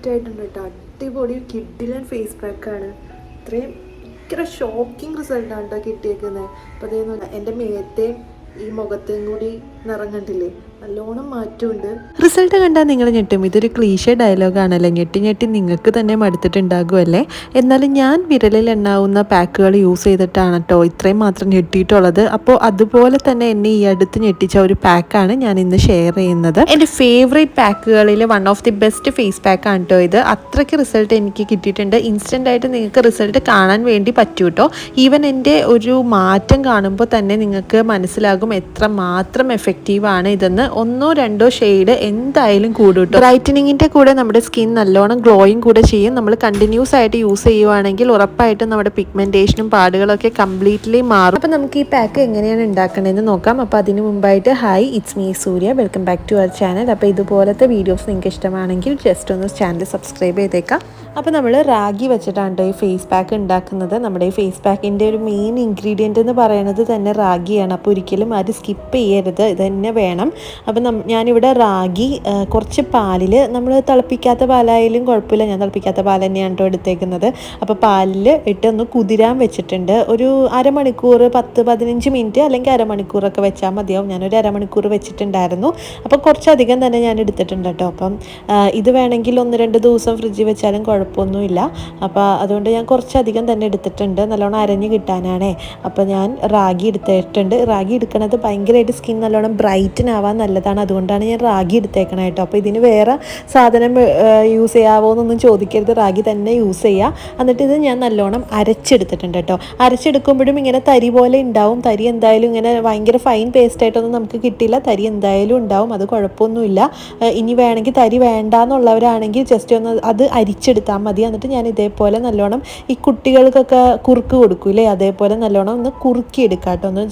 സെറ്റായിട്ടുണ്ട് കേട്ടോ അടിപൊളി കിഡിലൻ ഫേസ് പാക്കാണ് ഇത്രയും ഭയങ്കര ഷോക്കിംഗ് റിസൾട്ടാണ് കേട്ടോ കിട്ടിയേക്കുന്നത് അപ്പോൾ അതേന്ന് എന്റെ മേത്തേയും ഈ മുഖത്തേയും കൂടി നിറം കണ്ടില്ലേ നല്ലോണം മാറ്റമുണ്ട്. റിസൾട്ട് കണ്ടാൽ നിങ്ങൾ ഞെട്ടും. ഇതൊരു ക്ലീഷ ഡയലോഗാണല്ലോ ഞെട്ടി ഞെട്ടി നിങ്ങൾക്ക് തന്നെ മടുത്തിട്ടുണ്ടാകുമല്ലേ എന്നാലും ഞാൻ വിരലിൽ എണ്ണാവുന്ന പാക്കുകൾ യൂസ് ചെയ്തിട്ടാണ് കേട്ടോ ഇത്രയും മാത്രം ഞെട്ടിയിട്ടുള്ളത്. അപ്പോൾ അതുപോലെ തന്നെ എന്നെ ഈ അടുത്ത് ഞെട്ടിച്ച ഒരു പാക്കാണ് ഞാൻ ഇന്ന് ഷെയർ ചെയ്യുന്നത്. എന്റെ favourite പാക്കുകളിൽ one of the best face പാക്കാണ് കേട്ടോ ഇത്. അത്രയ്ക്ക് റിസൾട്ട് എനിക്ക് കിട്ടിയിട്ടുണ്ട്. ഇൻസ്റ്റന്റ് ആയിട്ട് നിങ്ങൾക്ക് റിസൾട്ട് കാണാൻ വേണ്ടി പറ്റൂ കേട്ടോ. ഈവൻ എന്റെ ഒരു മാറ്റം കാണുമ്പോൾ തന്നെ നിങ്ങൾക്ക് മനസ്സിലാകും എത്ര മാത്രം എഫക്റ്റീവാണ് ഇതെന്ന്. ഒന്നോ രണ്ടോ ഷെയ്ഡ് എന്തായാലും കൂടും കേട്ടോ ബ്രൈറ്റനിങ്ങിന്റെ കൂടെ നമ്മുടെ സ്കിൻ നല്ലോണം ഗ്ലോയിങ് കൂടെ ചെയ്യും. നമ്മൾ കണ്ടിന്യൂസ് ആയിട്ട് യൂസ് ചെയ്യുവാണെങ്കിൽ ഉറപ്പായിട്ടും നമ്മുടെ പിഗ്മെന്റേഷനും പാടുകളൊക്കെ കംപ്ലീറ്റ്ലി മാറും. അപ്പോൾ നമുക്ക് ഈ പാക്ക് എങ്ങനെയാണ് ഉണ്ടാക്കണമെന്ന് നോക്കാം. അപ്പോൾ അതിന് മുമ്പായിട്ട് hi it's me Surya. Welcome back to our channel അപ്പോൾ ഇതുപോലത്തെ വീഡിയോസ് നിങ്ങൾക്ക് ഇഷ്ടമാണെങ്കിൽ ജസ്റ്റ് ഒന്ന് ചാനൽ സബ്സ്ക്രൈബ് ചെയ്തേക്കാം. അപ്പോൾ നമ്മൾ റാഗി വെച്ചിട്ടാണ് ഈ ഫേസ് പാക്ക് ഉണ്ടാക്കുന്നത്. നമ്മുടെ ഈ ഫേസ് പാക്കിന്റെ ഒരു മെയിൻ ഇൻഗ്രീഡിയന്റ് എന്ന് പറയുന്നത് തന്നെ റാഗിയാണ്. അപ്പോൾ ഒരിക്കലും ആരും സ്കിപ്പ് ചെയ്യരുത്. ഇത് തന്നെ വേണം. അപ്പോൾ ഞാനിവിടെ റാഗി കുറച്ച് പാലിൽ നമ്മൾ തിളപ്പിക്കാത്ത പാലായാലും കുഴപ്പമില്ല. ഞാൻ തിളപ്പിക്കാത്ത പാൽ തന്നെയാണ് കേട്ടോ എടുത്തേക്കുന്നത്. അപ്പോൾ പാലിൽ ഇട്ടൊന്ന് കുതിരാൻ വെച്ചിട്ടുണ്ട്. ഒരു അരമണിക്കൂർ പത്ത് പതിനഞ്ച് മിനിറ്റ് അല്ലെങ്കിൽ അരമണിക്കൂറൊക്കെ വെച്ചാൽ മതിയാവും. ഞാനൊരു അരമണിക്കൂർ വെച്ചിട്ടുണ്ടായിരുന്നു. അപ്പോൾ കുറച്ചധികം തന്നെ ഞാൻ എടുത്തിട്ടുണ്ട് കേട്ടോ അപ്പം ഇത് വേണമെങ്കിൽ ഒന്ന് രണ്ട് ദിവസം ഫ്രിഡ്ജിൽ വെച്ചാലും കുഴപ്പമൊന്നുമില്ല. അപ്പോൾ അതുകൊണ്ട് ഞാൻ കുറച്ചധികം തന്നെ എടുത്തിട്ടുണ്ട്. നല്ലോണം അരഞ്ഞ് കിട്ടാനാണേ. അപ്പോൾ ഞാൻ റാഗി എടുത്തിട്ടുണ്ട്. റാഗി എടുക്കണത് ഭയങ്കരമായിട്ട് സ്കിൻ നല്ലോണം ബ്രൈറ്റൻ ആവാൻ നല്ലതാണ്. അതുകൊണ്ടാണ് ഞാൻ റാഗി എടുത്തേക്കണേ കേട്ടോ. അപ്പോൾ ഇതിന് വേറെ സാധനം യൂസ് ചെയ്യാവോ എന്നൊന്നും ചോദിക്കരുത്. റാഗി തന്നെ യൂസ് ചെയ്യുക എന്നിട്ട് ഇത് ഞാൻ നല്ലോണം അരച്ചെടുത്തിട്ടുണ്ട് കേട്ടോ. അരച്ചെടുക്കുമ്പോഴും ഇങ്ങനെ തരി പോലെ ഉണ്ടാവും. തരി എന്തായാലും ഇങ്ങനെ ഭയങ്കര ഫൈൻ പേസ്റ്റ് ആയിട്ടൊന്നും നമുക്ക് കിട്ടില്ല. തരി എന്തായാലും ഉണ്ടാവും. അത് കുഴപ്പമൊന്നുമില്ല. ഇനി വേണമെങ്കിൽ തരി വേണ്ട എന്നുള്ളവരാണെങ്കിൽ ജസ്റ്റ് ഒന്ന് അത് അരിച്ചെടുത്താൽ മതി. എന്നിട്ട് ഞാൻ ഇതേപോലെ നല്ലോണം ഈ കുട്ടികൾക്കൊക്കെ കുറുക്ക് കൊടുക്കൂലേ അതേപോലെ നല്ലോണം ഒന്ന് കുറുക്കി എടുക്കുക കേട്ടോ. ഒന്ന്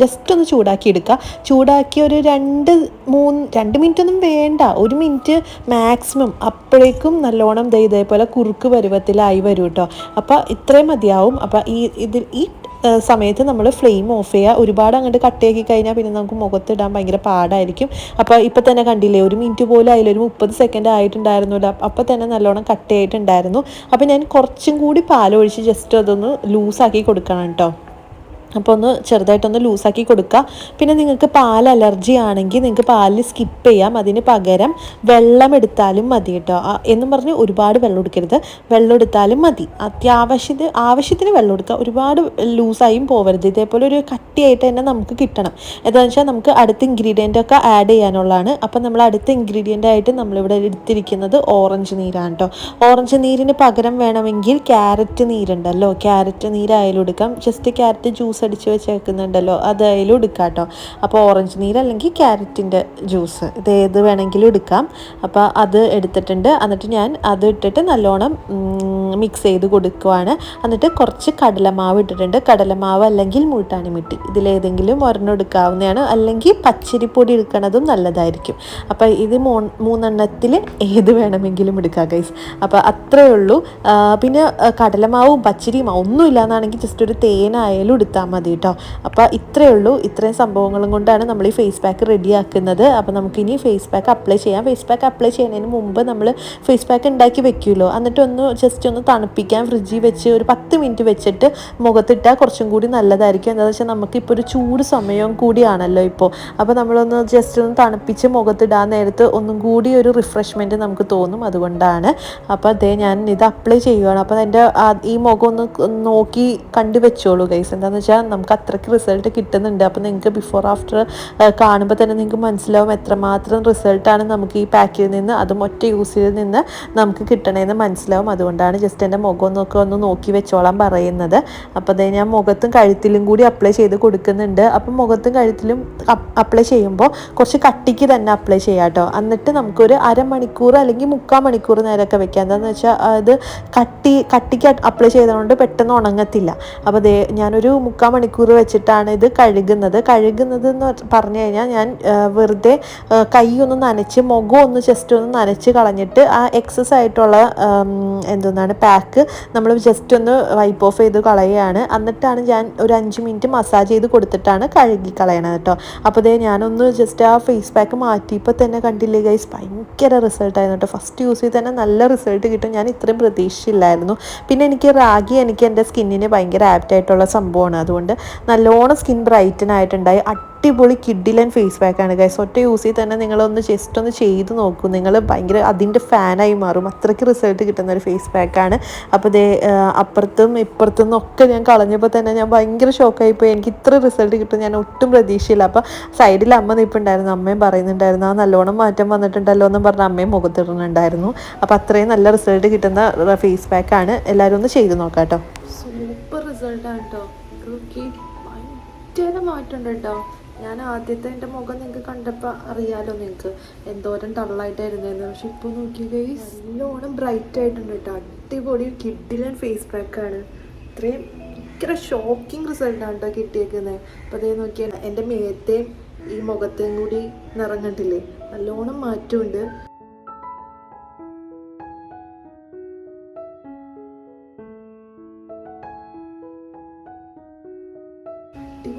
ജസ്റ്റ് ഒന്ന് ചൂടാക്കി എടുക്കുക ചൂടാക്കി ഒരു രണ്ട് മൂന്ന് രണ്ട് മിനിറ്റ് ഒന്നും വേണ്ട. ഒരു മിനിറ്റ് മാക്സിമം അപ്പോഴേക്കും നല്ലോണം ഇതേപോലെ കുറുക്ക് പരുവത്തിലായി വരും കേട്ടോ. അപ്പോൾ ഇത്രയും മതിയാവും. അപ്പോൾ ഈ ഇതിൽ ഈ സമയത്ത് നമ്മൾ ഫ്ലെയിം ഓഫ് ചെയ്യുക ഒരുപാട് അങ്ങോട്ട് കട്ടയാക്കി കഴിഞ്ഞാൽ പിന്നെ നമുക്ക് മുഖത്തിടാൻ ഭയങ്കര പാടായിരിക്കും. അപ്പോൾ ഇപ്പോൾ തന്നെ കണ്ടില്ലേ ഒരു മിനിറ്റ് പോലും ആയില്ല. ഒരു മുപ്പത് സെക്കൻഡ് ആയിട്ടുണ്ടായിരുന്നില്ല. അപ്പോൾ തന്നെ നല്ലോണം കട്ടയായിട്ടുണ്ടായിരുന്നു അപ്പോൾ ഞാൻ കുറച്ചും കൂടി പാലൊഴിച്ച് ജസ്റ്റ് അതൊന്ന് ലൂസാക്കി കൊടുക്കണം കേട്ടോ അപ്പോൾ ഒന്ന് ചെറുതായിട്ടൊന്ന് ലൂസാക്കി കൊടുക്കുക പിന്നെ നിങ്ങൾക്ക് പാൽ അലർജി ആണെങ്കിൽ നിങ്ങൾക്ക് പാലിൽ സ്കിപ്പ് ചെയ്യാം. അതിന് പകരം വെള്ളം എടുത്താലും മതി കേട്ടോ. എന്ന് പറഞ്ഞ് ഒരുപാട് വെള്ളം എടുക്കരുത്. വെള്ളം എടുത്താലും മതി. അത്യാവശ്യത്തിന് ആവശ്യത്തിന് വെള്ളം എടുക്കുക. ഒരുപാട് ലൂസായും പോവരുത്. ഇതേപോലെ ഒരു കട്ടിയായിട്ട് തന്നെ നമുക്ക് കിട്ടണം. എന്താണെന്ന് വെച്ചാൽ നമുക്ക് അടുത്ത ഇൻഗ്രീഡിയന്റ് ഒക്കെ ആഡ് ചെയ്യാനുള്ളതാണ്. അപ്പം നമ്മൾ അടുത്ത ഇൻഗ്രീഡിയന്റ് ആയിട്ട് നമ്മളിവിടെ എടുത്തിരിക്കുന്നത് ഓറഞ്ച് നീരാണ് കേട്ടോ. ഓറഞ്ച് നീരിന് പകരം വേണമെങ്കിൽ ക്യാരറ്റ് നീരുണ്ടല്ലോ. ക്യാരറ്റ് നീരായാലും എടുക്കാം. ജസ്റ്റ് ക്യാരറ്റ് ജ്യൂസ് അടിച്ച് വെച്ചേക്കുന്നുണ്ടല്ലോ. അതായാലും എടുക്കാം കേട്ടോ. അപ്പോൾ ഓറഞ്ച് നീര് അല്ലെങ്കിൽ ക്യാരറ്റിന്റെ ജ്യൂസ്. ഇത് ഏത് വേണമെങ്കിലും എടുക്കാം. അപ്പോൾ അത് എടുത്തിട്ടുണ്ട്. എന്നിട്ട് ഞാൻ അത് ഇട്ടിട്ട് നല്ലോണം മിക്സ് ചെയ്ത് കൊടുക്കുവാണ്. എന്നിട്ട് കുറച്ച് കടലമാവ് ഇട്ടിട്ടുണ്ട്. കടലമാവ് അല്ലെങ്കിൽ മൂട്ടാണി മിട്ടി. ഇതിലേതെങ്കിലും ഒരെണ്ണം എടുക്കാവുന്നതാണ്. അല്ലെങ്കിൽ പച്ചരിപ്പൊടി എടുക്കണതും നല്ലതായിരിക്കും. അപ്പോൾ ഇത് മൂ മൂന്നെണ്ണത്തിൽ ഏത് വേണമെങ്കിലും എടുക്കാം ഗൈസ് അപ്പോൾ അത്രയേ ഉള്ളൂ. പിന്നെ കടലമാവും പച്ചരിയും ഒന്നും ഇല്ലാന്നാണെങ്കിൽ ജസ്റ്റ് ഒരു തേനായാലും എടുത്താൽ മതി കേട്ടോ. അപ്പോൾ ഇത്രയേ ഉള്ളൂ. ഇത്രയും സംഭവങ്ങളും കൊണ്ടാണ് നമ്മൾ ഈ ഫേസ് പാക്ക് റെഡിയാക്കുന്നത് അപ്പോൾ നമുക്കിനി ഫേസ് പാക്ക് അപ്ലൈ ചെയ്യാം. ഫേസ് പാക്ക് അപ്ലൈ ചെയ്യുന്നതിന് മുമ്പ് നമ്മൾ ഫേസ് പാക്ക് ഉണ്ടാക്കി വെക്കുമല്ലോ. എന്നിട്ട് ഒന്ന് ജസ്റ്റ് ഒന്ന് തണുപ്പിക്കാൻ ഫ്രിഡ്ജിൽ വെച്ച് ഒരു പത്ത് മിനിറ്റ് വെച്ചിട്ട് മുഖത്തിട്ടാൽ കുറച്ചും കൂടി നല്ലതായിരിക്കും. എന്താ വെച്ചാൽ നമുക്കിപ്പോൾ ഒരു ചൂട് സമയവും കൂടിയാണല്ലോ ഇപ്പോൾ അപ്പോൾ നമ്മളൊന്ന് ജസ്റ്റ് ഒന്ന് തണുപ്പിച്ച് മുഖത്തിടാൻ നേരത്ത് ഒന്നും കൂടി ഒരു റിഫ്രഷ്മെന്റ് നമുക്ക് തോന്നും അതുകൊണ്ടാണ്. അപ്പോൾ അതേ ഞാൻ ഇത് അപ്ലൈ ചെയ്യുകയാണ് അപ്പോൾ എന്റെ ഈ മുഖം ഒന്ന് നോക്കി കണ്ടു വെച്ചോളൂ ഗൈസ് എന്താണെന്ന് വെച്ചാൽ നമുക്ക് അത്രയ്ക്ക് റിസൾട്ട് കിട്ടുന്നുണ്ട്. അപ്പോൾ നിങ്ങൾക്ക് ബിഫോർ ആഫ്റ്റർ കാണുമ്പോൾ തന്നെ നിങ്ങൾക്ക് മനസ്സിലാവും എത്രമാത്രം റിസൾട്ടാണ് നമുക്ക് ഈ പാക്കിൽ നിന്ന് അതും ഒറ്റ യൂസിൽ നിന്ന് നമുക്ക് കിട്ടണമെന്ന് മനസ്സിലാവും. അതുകൊണ്ടാണ് ജസ്റ്റ് എന്റെ മുഖം നോക്കി ഒന്ന് നോക്കി വെച്ചോളാൻ പറയുന്നത്. അപ്പോൾ അതേ ഞാൻ മുഖത്തും കഴുത്തിലും കൂടി അപ്ലൈ ചെയ്ത് കൊടുക്കുന്നുണ്ട്. അപ്പം മുഖത്തും കഴുത്തിലും അപ്ലൈ ചെയ്യുമ്പോൾ കുറച്ച് കട്ടിക്ക് തന്നെ അപ്ലൈ ചെയ്യാം കേട്ടോ. എന്നിട്ട് നമുക്കൊരു അരമണിക്കൂർ അല്ലെങ്കിൽ മുക്കാൽ മണിക്കൂർ നേരമൊക്കെ വെക്കാം. എന്താണെന്ന് വെച്ചാൽ അത് കട്ടി കട്ടിക്ക് അപ്ലൈ ചെയ്തതുകൊണ്ട് പെട്ടെന്ന് ഉണങ്ങത്തില്ല. അപ്പോൾ ദേ ഞാനൊരു മുക്കാൽ മണിക്കൂർ വെച്ചിട്ടാണ് ഇത് കഴുകുന്നത്. കഴുകുന്നത് എന്ന് പറഞ്ഞു കഴിഞ്ഞാൽ ഞാൻ വെറുതെ കൈ ഒന്ന് നനച്ച് മുഖം ഒന്ന് ജസ്റ്റ് ഒന്ന് നനച്ച് കളഞ്ഞിട്ട് ആ എക്സസ് ആയിട്ടുള്ള എന്തെന്നാണ് ചെയ്യാണ് പാക്ക് നമ്മൾ ജസ്റ്റ് ഒന്ന് വൈപ്പ് ഓഫ് ചെയ്ത് കളയുകയാണ്. എന്നിട്ടാണ് ഞാൻ ഒരു അഞ്ച് മിനിറ്റ് മസാജ് ചെയ്ത് കൊടുത്തിട്ടാണ് കഴുകി കളയണത് കേട്ടോ അപ്പോൾ ദേ ഞാനൊന്ന് ജസ്റ്റ് ആ ഫേസ് പാക്ക് മാറ്റിയപ്പോൾ തന്നെ കണ്ടില്ലേ ഗൈസ് ഭയങ്കര റിസൾട്ടായിരുന്നു കേട്ടോ ഫസ്റ്റ് യൂസ് ചെയ്ത് തന്നെ നല്ല റിസൾട്ട് കിട്ടും. ഞാൻ ഇത്രയും പ്രതീക്ഷിച്ചില്ലായിരുന്നു. പിന്നെ എനിക്ക് റാഗി എനിക്ക് എന്റെ സ്കിന്നിന് ഭയങ്കര ആപ്റ്റായിട്ടുള്ള സംഭവമാണ്. അതുകൊണ്ട് നല്ലോണം സ്കിൻ ബ്രൈറ്റൻ ആയിട്ടുണ്ടായി. അടിപൊളി കിഡിലൻ ഫേസ് പാക്കാണ് ഗൈസ് ഒറ്റ യൂസ് ചെയ്ത് തന്നെ നിങ്ങളൊന്ന് ജസ്റ്റ് ഒന്ന് ചെയ്ത് നോക്കൂ. നിങ്ങൾ ഭയങ്കര അതിന്റെ ഫാനായി മാറും. അത്രയ്ക്ക് റിസൾട്ട് കിട്ടുന്ന ഒരു ഫേസ് പാക്കാണ് അപ്പോൾ ദേ അപ്പുറത്തും ഇപ്പുറത്തും ഒക്കെ ഞാൻ കളഞ്ഞപ്പോൾ തന്നെ ഞാൻ ഭയങ്കര ഷോക്കായിപ്പോയി എനിക്ക് ഇത്ര റിസൾട്ട് കിട്ടും ഞാൻ ഒട്ടും പ്രതീക്ഷയില്ല. അപ്പോൾ സൈഡിൽ അമ്മ നിൽപ്പുണ്ടായിരുന്നു അമ്മയും പറയുന്നുണ്ടായിരുന്നു ആ നല്ലോണം മാറ്റം വന്നിട്ടുണ്ടല്ലോ എന്നും പറഞ്ഞ അമ്മയും മുഖത്തിടുന്നുണ്ടായിരുന്നു. അപ്പോൾ അത്രയും നല്ല റിസൾട്ട് കിട്ടുന്ന ഫേസ് പാക്കാണ് എല്ലാവരും ഒന്ന് ചെയ്ത് നോക്കാം കേട്ടോ സൂപ്പർ റിസൾട്ടാണ് കേട്ടോ ഭയങ്കര മാറ്റമുണ്ട് കേട്ടോ ഞാൻ ആദ്യത്തെ എന്റെ മുഖം നിങ്ങൾക്ക് കണ്ടപ്പോൾ അറിയാലോ നിങ്ങൾക്ക്. എന്തോരം ഡള്ളായിട്ടായിരുന്നതെന്ന് പക്ഷെ ഇപ്പോൾ നോക്കി ഗൈസ് നല്ലോണം ബ്രൈറ്റ് ആയിട്ടുണ്ട് കേട്ടോ. അടിപൊളി കിഡിലൻ ഫേസ് പാക്കാണ് ഇത്രയും ഭയങ്കര ഷോക്കിംഗ് റിസൾട്ടാണ് കേട്ടോ കിട്ടിയേക്കുന്നത് അപ്പോൾ അതേ നോക്കിയാൽ എന്റെ മേത്തേയും ഈ മുഖത്തേയും കൂടി നിറം നല്ലോണം മാറ്റമുണ്ട്.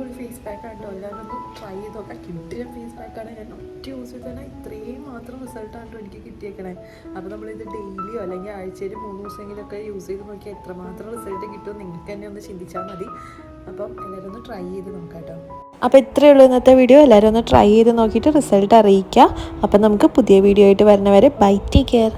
അടിപൊളി ഫേസ് പാക്ക് കേട്ടോ. എല്ലാവരും ഒന്ന് ട്രൈ ചെയ്ത് നോക്കാം. കിട്ടിയ ഫേസ് പാക്കാണ് ഞാൻ ഒറ്റ യൂസ് ചെയ്ത് തന്നെ ഇത്രയും മാത്രം റിസൾട്ടാണ് കേട്ടോ എനിക്ക് കിട്ടിയേക്കണേ. അപ്പോൾ നമ്മളിത് ഡെയിലിയോ അല്ലെങ്കിൽ ആഴ്ചയിൽ മൂന്ന് ദിവസമെങ്കിലൊക്കെ യൂസ് ചെയ്ത് നോക്കിയാൽ എത്രമാത്രം റിസൾട്ട് കിട്ടുമോ നിങ്ങൾക്ക് തന്നെ ഒന്ന് ചിന്തിച്ചാൽ മതി. അപ്പം എല്ലാവരും ഒന്ന് ട്രൈ ചെയ്ത് നോക്കാം കേട്ടോ. അപ്പോൾ ഇത്രയേ ഉള്ളൂ ഇന്നത്തെ വീഡിയോ എല്ലാവരും ഒന്ന് ട്രൈ ചെയ്ത് നോക്കിയിട്ട് റിസൾട്ട് അറിയിക്കുക. അപ്പം നമുക്ക് പുതിയ വീഡിയോ ആയിട്ട് വരുന്നവരെ ബൈ ടേക്ക് കെയർ